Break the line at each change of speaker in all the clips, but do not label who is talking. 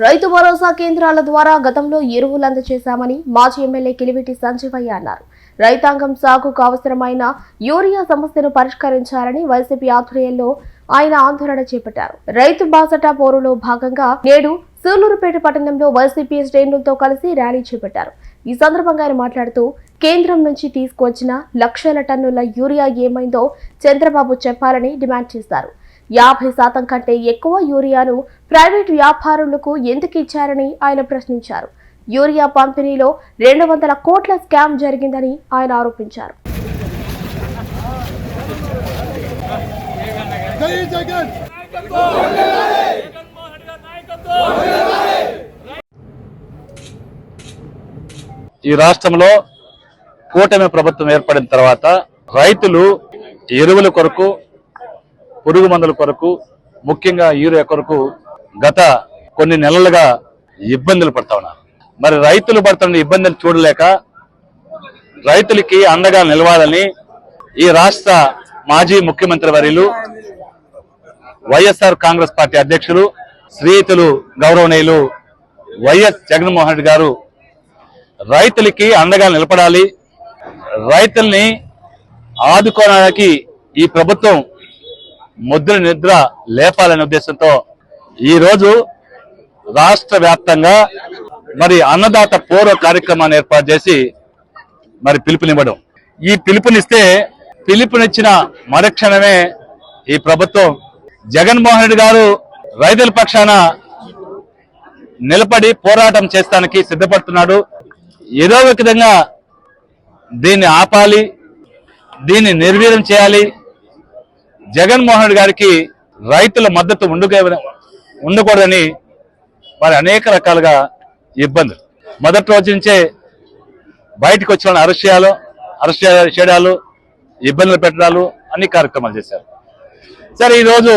రైతు భరోసా కేంద్రాల ద్వారా గతంలో ఎరువులు అందజేశామని మాజీ ఎమ్మెల్యే కిలివిటి సంజీవయ్య అన్నారు. రైతాంగం సాగుకు అవసరమైన యూరియా సమస్యను పరిష్కరించాలని వైసీపీ ఆధ్వర్యంలో ఆయన ఆందోళన చేపట్టారు. రైతు బాసటా పోరులో భాగంగా నేడు సూలూరుపేట పట్టణంలో వైసీపీ శ్రేణులతో కలిసి ర్యాలీ చేపట్టారు. ఈ సందర్భంగా ఆయన మాట్లాడుతూ కేంద్రం నుంచి తీసుకువచ్చిన లక్షల టన్నుల యూరియా ఏమైందో చంద్రబాబు చెప్పాలని డిమాండ్ చేశారు. యాభై శాతం కంటే ఎక్కువ యూరియాను ప్రైవేట్ వ్యాపారులకు ఎందుకు ఇచ్చారని ఆయన ప్రశ్నించారు. యూరియా పంపిణీలో రెండు వందల కోట్ల స్కామ్ జరిగిందని ఆయన ఆరోపించారు.
ఈ రాష్ట్రంలో కూటమి ప్రభుత్వం ఏర్పడిన తర్వాత రైతులు ఎరువుల కొరకు పురుగు మందుల కొరకు ముఖ్యంగా యూరియా కొరకు గత కొన్ని నెలలుగా ఇబ్బందులు పడతా ఉన్నారు. మరి రైతులు పడుతున్న ఇబ్బందులు చూడలేక రైతులకి అండగా నిలవాలని ఈ రాష్ట్ర మాజీ ముఖ్యమంత్రి వర్యులు వైఎస్ఆర్ కాంగ్రెస్ పార్టీ అధ్యక్షులు శ్రీయుతులు గౌరవనీయులు వైఎస్ జగన్మోహన్ రెడ్డి గారు రైతులకి అండగా నిలబడాలి. రైతుల్ని ఆదుకోవడానికి ఈ ప్రభుత్వం ముద్ర నిద్ర లేపాలనే ఉద్దేశంతో ఈ రోజు రాష్ట్ర వ్యాప్తంగా మరి అన్నదాత పూర్వ కార్యక్రమాన్ని ఏర్పాటు చేసి మరి పిలుపునివ్వడం. ఈ పిలుపునిస్తే పిలుపునిచ్చిన మరుక్షణమే ఈ ప్రభుత్వం జగన్మోహన్ రెడ్డి గారు రైతుల పక్షాన నిలబడి పోరాటం చేస్తానికి సిద్ధపడుతున్నాడు. ఏదో ఒక విధంగా దీన్ని ఆపాలి దీన్ని నిర్వీర్యం చేయాలి జగన్మోహన్ రెడ్డి గారికి రైతుల మద్దతు ఉండక ఉండకూడదని మరి అనేక రకాలుగా ఇబ్బందులు. మొదటి రోజు నుంచే బయటకు వచ్చిన అరెస్ట్ చేయాలో అరెస్ట్ చేయడాలు ఇబ్బందులు పెట్టడాలు అన్ని కార్యక్రమాలు చేశారు. సరే ఈరోజు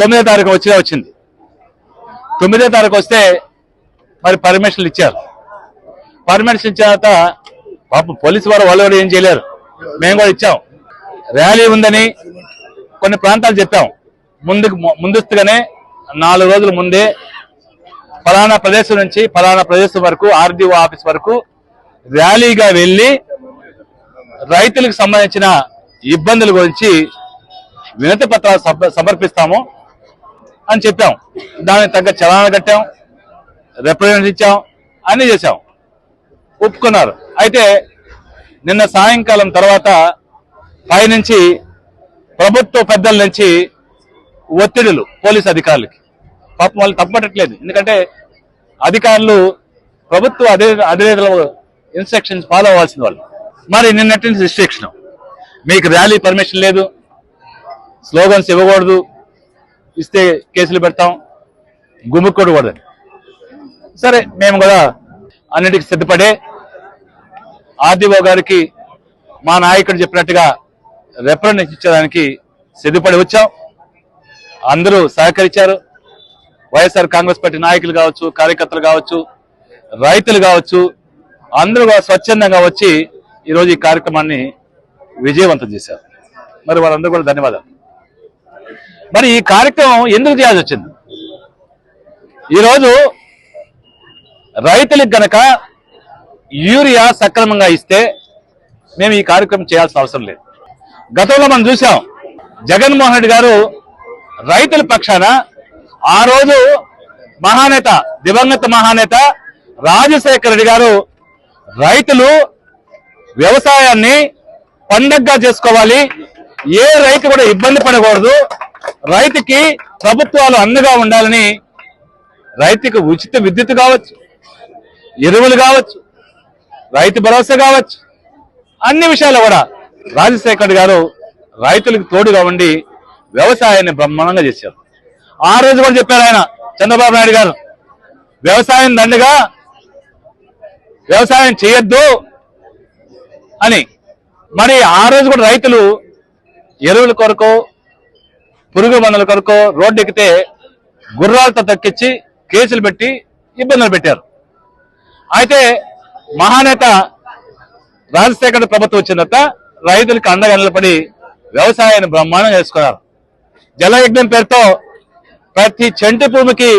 తొమ్మిదో తారీఖు వచ్చినా వచ్చింది. తొమ్మిదో తారీఖు వస్తే మరి పర్మిషన్లు ఇచ్చారు. పర్మిషన్ ఇచ్చిన తర్వాత పాపం పోలీసు వారు వాళ్ళు కూడా ఏం చేయలేరు. మేము కూడా ఇచ్చాం. ర్యాలీ ఉందని కొన్ని ప్రాంతాలు చెప్పాం. ముందుకు ముందస్తుగానే నాలుగు రోజుల ముందే ఫలానా ప్రదేశం నుంచి ఫలానా ప్రదేశం వరకు ఆర్డీఓ ఆఫీస్ వరకు ర్యాలీగా వెళ్ళి రైతులకు సంబంధించిన ఇబ్బందుల గురించి వినతి పత్రాలు సమర్పిస్తాము అని చెప్పాం. దానికి తగ్గ చలాన కట్టాం రిప్రజెంట్ ఇచ్చాం అన్ని చేశాం. ఒప్పుకున్నారు. అయితే నిన్న సాయంకాలం తర్వాత పైనుంచి ప్రభుత్వ పెద్దల నుంచి ఒత్తిడులు పోలీస్ అధికారులకి. పాపం వాళ్ళు తప్పట్టట్లేదు ఎందుకంటే అధికారులు ప్రభుత్వ అదే అధినేతల ఇన్స్ట్రక్షన్స్ ఫాలో అవ్వాల్సిన వాళ్ళు. మరి నిన్నటి రిస్ట్రిక్షన్ మీకు ర్యాలీ పర్మిషన్ లేదు. స్లోగన్స్ ఇవ్వకూడదు. ఇస్తే కేసులు పెడతాం. గుమ్ముక్కూడకూడదని సరే మేము కూడా అన్నిటికీ సిద్ధపడే ఆర్డీఓ గారికి మా నాయకుడు చెప్పినట్టుగా రెఫరెన్స్ ఇచ్చడానికి సిద్ధపడి వచ్చాం. అందరూ సహకరించారు. వైఎస్ఆర్ కాంగ్రెస్ పార్టీ నాయకులు కావచ్చు కార్యకర్తలు కావచ్చు రైతులు కావచ్చు అందరూ స్వచ్ఛందంగా వచ్చి ఈరోజు ఈ కార్యక్రమాన్ని విజయవంతం చేశారు. మరి వాళ్ళందరూ కూడా ధన్యవాదాలు. మరి ఈ కార్యక్రమం ఎందుకు చేయాల్సి వచ్చింది? ఈరోజు రైతులకు గనక యూరియా సక్రమంగా ఇస్తే మేము ఈ కార్యక్రమం చేయాల్సిన అవసరం లేదు. గతంలో మనం చూసాం జగన్మోహన్ రెడ్డి గారు రైతుల పక్షాన ఆ రోజు మహానేత దివంగత మహానేత రాజశేఖర రెడ్డి గారు రైతులు వ్యవసాయాన్ని పండగగా చేసుకోవాలి. ఏ రైతు కూడా ఇబ్బంది పడకూడదు. రైతుకి ప్రభుత్వాలు అండగా ఉండాలని రైతుకు ఉచిత విద్యుత్ కావచ్చు ఎరువులు కావచ్చు రైతు భరోసా కావచ్చు అన్ని విషయాలు కూడా రాజశేఖర్ గారు రైతులకు తోడుగా ఉండి వ్యవసాయాన్ని బ్రహ్మాండంగా చేశారు. ఆ రోజు కూడా చెప్పారు ఆయన చంద్రబాబు నాయుడు గారు వ్యవసాయం దండగా వ్యవసాయం చేయొద్దు అని. మరి ఆ రోజు కూడా రైతులు ఎరువుల కొరకు పురుగు మందుల కొరకు రోడ్డు ఎక్కితే గుర్రాలతో తక్కిచ్చి కేసులు పెట్టి ఇబ్బందులు పెట్టారు. అయితే మహానేత రాజశేఖర్ ప్రభుత్వం వచ్చిన తర్వాత రైతులకు అండగా నిలబడి వ్యవసాయాన్ని బ్రహ్మాండం చేసుకున్నారు. జలయజ్ఞం పేరుతో ప్రతి చెంటి భూమికి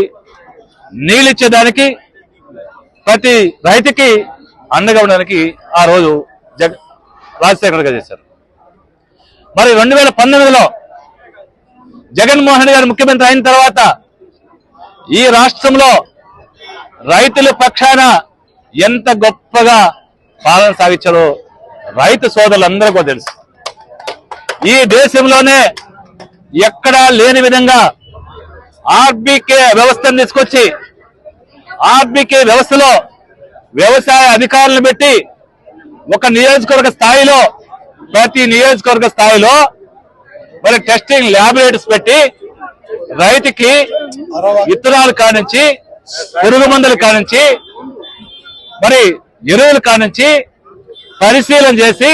నీళ్ళిచ్చేదానికి ప్రతి రైతుకి అండగా ఉండడానికి ఆ రోజు జగ రాజశేఖర్ గారు చేశారు. మరి రెండు వేల పంతొమ్మిదిలో జగన్మోహన్ గారు ముఖ్యమంత్రి అయిన తర్వాత ఈ రాష్ట్రంలో రైతుల పక్షాన ఎంత గొప్పగా పాలన సాగించారో రైతు సోదరులందరూ కూడా తెలుసు. ఈ దేశంలోనే ఎక్కడా లేని విధంగా ఆర్బీకే వ్యవస్థను తీసుకొచ్చి ఆర్బీకే వ్యవస్థలో వ్యవసాయ అధికారులను పెట్టి ఒక నియోజకవర్గ స్థాయిలో ప్రతి నియోజకవర్గ స్థాయిలో మరి టెస్టింగ్ ల్యాబొరేటరీస్ పెట్టి రైతుకి విత్తనాలు కానించి పురుగు మందులు కానించి మరి ఎరువులు కానించి పరిశీలన చేసి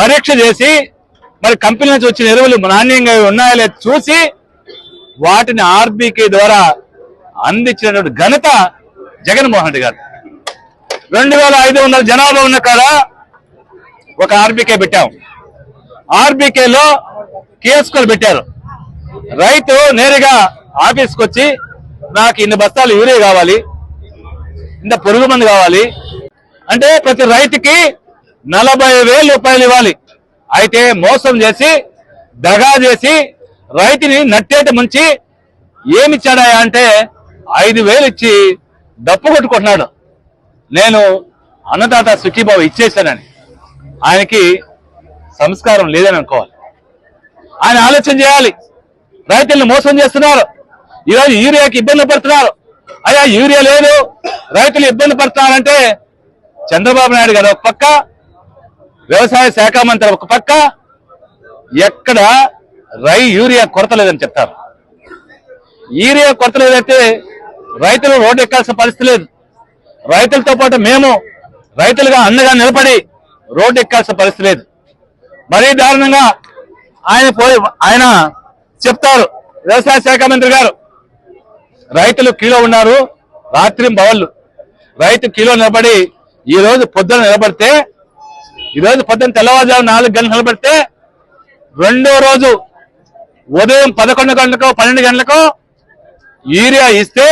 పరీక్ష చేసి మరి కంపెనీ నుంచి వచ్చిన ఎరువులు నాణ్యంగా ఉన్నాయా లేదా చూసి వాటిని ఆర్బీకే ద్వారా అందించినటువంటి ఘనత జగన్మోహన్ రెడ్డి గారు. రెండు వేల ఐదు వందల జనాభా ఉన్న కాడ ఒక ఆర్బీకే పెట్టాం. ఆర్బీకేలో కేసుకొని పెట్టారు. రైతు నేరుగా ఆఫీస్కి వచ్చి నాకు ఇన్ని బస్తాలు యూరియా కావాలి ఇంత పురుగు మందు కావాలి. అంటే ప్రతి రైతుకి నలభై వేల రూపాయలు ఇవ్వాలి. అయితే మోసం చేసి దగా చేసి రైతుని నట్టేట ముంచి ఏమిచ్చాడా అంటే ఐదు వేలు ఇచ్చి డప్పు కొట్టుకుంటున్నాడు. నేను అన్నదాత సుఖీబాబు ఇచ్చేసానని ఆయనకి సంస్కారం లేదని అనుకోవాలి. ఆయన ఆలోచన చేయాలి. రైతుల్ని మోసం చేస్తున్నారు. ఈరోజు యూరియాకి ఇబ్బంది పడుతున్నారు. అయ్యా యూరియా లేదు. రైతులు ఇబ్బంది పడుతున్నారంటే చంద్రబాబు నాయుడు గారు ఒక పక్క వ్యవసాయ శాఖ మంత్రి ఒక పక్క ఎక్కడ రై యూరియా కొరత లేదని చెప్తారు. యూరియా కొరత లేదంటే రైతులు రోడ్డు ఎక్కాల్సిన పరిస్థితి లేదు. రైతులతో పాటు మేము రైతులుగా అండగా నిలబడి రోడ్డు ఎక్కాల్సిన పరిస్థితి లేదు. మరీ దారుణంగా ఆయన పోయి ఆయన చెప్తారు వ్యవసాయ శాఖ మంత్రి గారు రైతులు కీలో ఉన్నారు రాత్రి బవళ్ళు రైతు కీలో నిలబడి ఈ రోజు పొద్దున నిలబడితే ఈ రోజు తెల్లవారుజాము నాలుగు గంటలు నిలబడితే రెండో రోజు ఉదయం పదకొండు గంటలకు పన్నెండు గంటలకు యూరియా ఇస్తే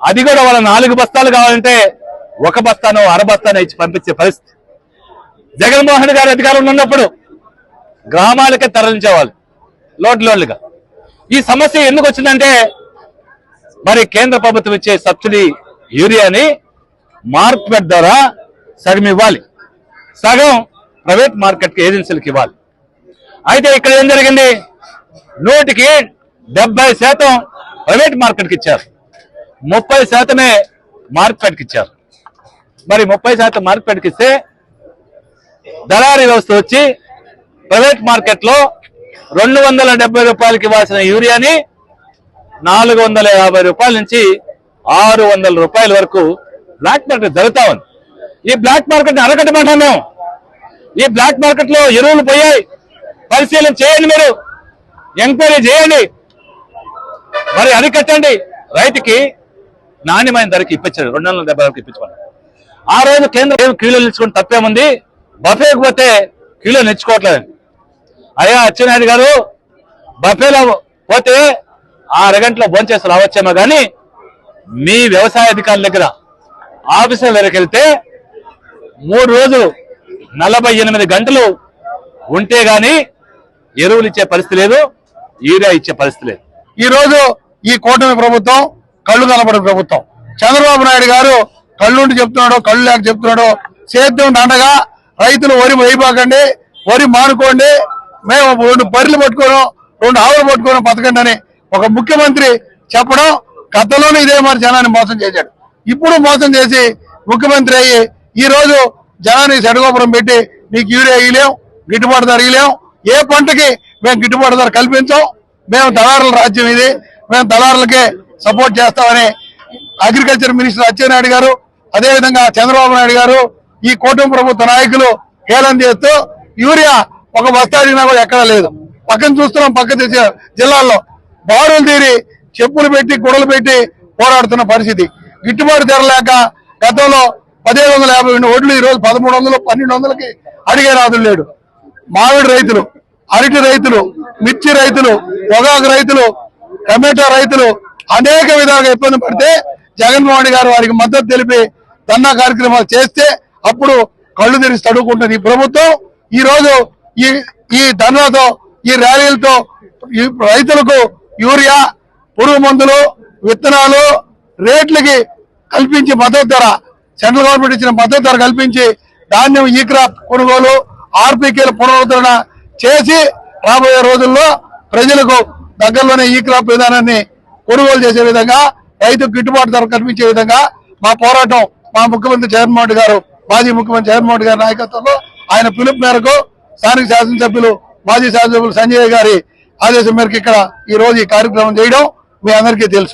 అది కూడా వాళ్ళ నాలుగు బస్తాలు కావాలంటే ఒక బస్తాను అర బస్తాను ఇచ్చి పంపించే పరిస్థితి. జగన్మోహన్ గారు గారి అధికారంలో ఉన్నప్పుడు గ్రామాలకే తరలించేవాళ్ళు లోడ్ లోడ్లుగా. ఈ సమస్య ఎందుకు వచ్చిందంటే మరి కేంద్ర ప్రభుత్వం ఇచ్చే సబ్సిడీ యూరియాని మార్కెట్ ద్వారా సగం ఇవ్వాలి. సగం ప్రైవేట్ మార్కెట్ ఏజెన్సీలకు ఇవ్వాలి. అయితే ఇక్కడ ఏం జరిగింది? నూటికి డెబ్బై శాతం ప్రైవేట్ మార్కెట్కి ఇచ్చారు. ముప్పై శాతమే మార్కెట్కి ఇచ్చారు. మరి ముప్పై శాతం మార్కెట్కి ఇస్తే దళారీ వ్యవస్థ వచ్చి ప్రైవేట్ మార్కెట్లో రెండు వందల డెబ్బై రూపాయలకి ఇవ్వాల్సిన యూరియాని నాలుగు వందల యాభై రూపాయల నుంచి ఆరు వందల రూపాయల వరకు బ్లాక్ మార్కెట్ జరుగుతా ఉంది. ఈ బ్లాక్ మార్కెట్ అరగటమంటాం మేము ఈ బ్లాక్ మార్కెట్లో ఎరువులు పోయాయి. పరిశీలన చేయండి మీరు. ఎంక్వైరీ చేయండి. మరి అరికట్టండి రైతుకి నాణ్యమైన ధరకి ఇప్పించారు రెండు వందల డెబ్బై వరకు ఇప్పించుకోండి. ఆ రోజు కేంద్రం కిలో నిలుచుకుని తప్పేముంది? బఫేకి పోతే కిలో నెచ్చుకోవట్లేదు అయ్యా అచ్చెన్నాయుడు గారు బఫేలో పోతే ఆ అరగంటలో భోంచేసి రావచ్చేమో కానీ మీ వ్యవసాయ అధికారుల దగ్గర ఆఫీసర్ దగ్గరికి వెళ్తే మూడు రోజులు నలభై ఎనిమిది గంటలు ఉంటే గాని ఎరువులు ఇచ్చే పరిస్థితి లేదు యూరియా ఇచ్చే పరిస్థితి లేదు.
ఈ రోజు ఈ కూటమి ప్రభుత్వం కళ్ళు కనబడే ప్రభుత్వం. చంద్రబాబు నాయుడు గారు కళ్ళుండి చెప్తున్నాడు కళ్ళు లేక చెప్తున్నాడు. సేద్యం దండగా రైతులు వరి వేయబాకండి వరి మానుకోండి మేము రెండు బర్రెలు పట్టుకోను రెండు ఆవులు పట్టుకోను బతకండి అని ఒక ముఖ్యమంత్రి చెప్పడం గతంలోనే ఇదే మరి జనాన్ని మోసం చేశాడు. ఇప్పుడు మోసం చేసి ముఖ్యమంత్రి అయ్యి ఈ రోజు జనాన్ని సెడగోపురం పెట్టి నీకు యూరియా ఇయ్యలేం గిట్టుబాటు ధర ఇయ్యలేం. ఏ పంటకి మేము గిట్టుబాటు ధర కల్పించాం? మేము దళారుల రాజ్యం ఇది. మేము దళారులకే సపోర్ట్ చేస్తామని అగ్రికల్చర్ మినిస్టర్ అచ్చెన్నాయుడు గారు అదేవిధంగా చంద్రబాబు నాయుడు గారు ఈ కూటమి ప్రభుత్వ నాయకులు హేళన చేస్తూ యూరియా ఒక బస్తా అడిగినా కూడా ఎక్కడా లేదు. పక్కన చూస్తున్నాం పక్క జిల్లాల్లో బారులు తీరి చెప్పులు పెట్టి గుడలు పెట్టి పోరాడుతున్న పరిస్థితి. గిట్టుబాటు ధర లేక గతంలో పదిహేడు వందల యాభై రెండు ఓట్లు ఈ రోజు పదమూడు వందలు పన్నెండు వందలకి అడిగే రాదులు లేడు. మామిడి రైతులు అరటి రైతులు మిర్చి రైతులు పొగాకు రైతులు టమాటో రైతులు అనేక విధాలుగా ఇబ్బంది పడితే జగన్మోహన్ గారు వారికి మద్దతు తెలిపి ధన్నా కార్యక్రమాలు చేస్తే అప్పుడు కళ్ళు తెరిచి తడుకుంటుంది ఈ ప్రభుత్వం. ఈ రోజు ఈ ఈ ధర్నాతో ఈ ర్యాలీలతో ఈ రైతులకు యూరియా పురుగు మందులు విత్తనాలు రేట్లకి కల్పించి మద్దతు ధర సెంట్రల్ గవర్నమెంట్ ఇచ్చిన మద్దతు ధర కల్పించి ధాన్యం ఈ క్రాప్ కొనుగోలు ఆర్పీకేల పునరుద్ధరణ చేసి రాబోయే రోజుల్లో ప్రజలకు దగ్గరలోనే ఈ క్రాప్ విధానాన్ని కొనుగోలు చేసే విధంగా రైతు గిట్టుబాటు ధర కల్పించే విధంగా మా పోరాటం మా ముఖ్యమంత్రి జగన్మోహన్ రెడ్డి గారు మాజీ ముఖ్యమంత్రి జగన్మోహన్ రెడ్డి గారి నాయకత్వంలో ఆయన పిలుపు మేరకు స్థానిక శాసనసభ్యులు మాజీ శాసనసభ్యులు సంజయ్ గారి ఆదేశం మేరకు ఇక్కడ ఈ రోజు ఈ కార్యక్రమం చేయడం మీ అందరికీ తెలుసు.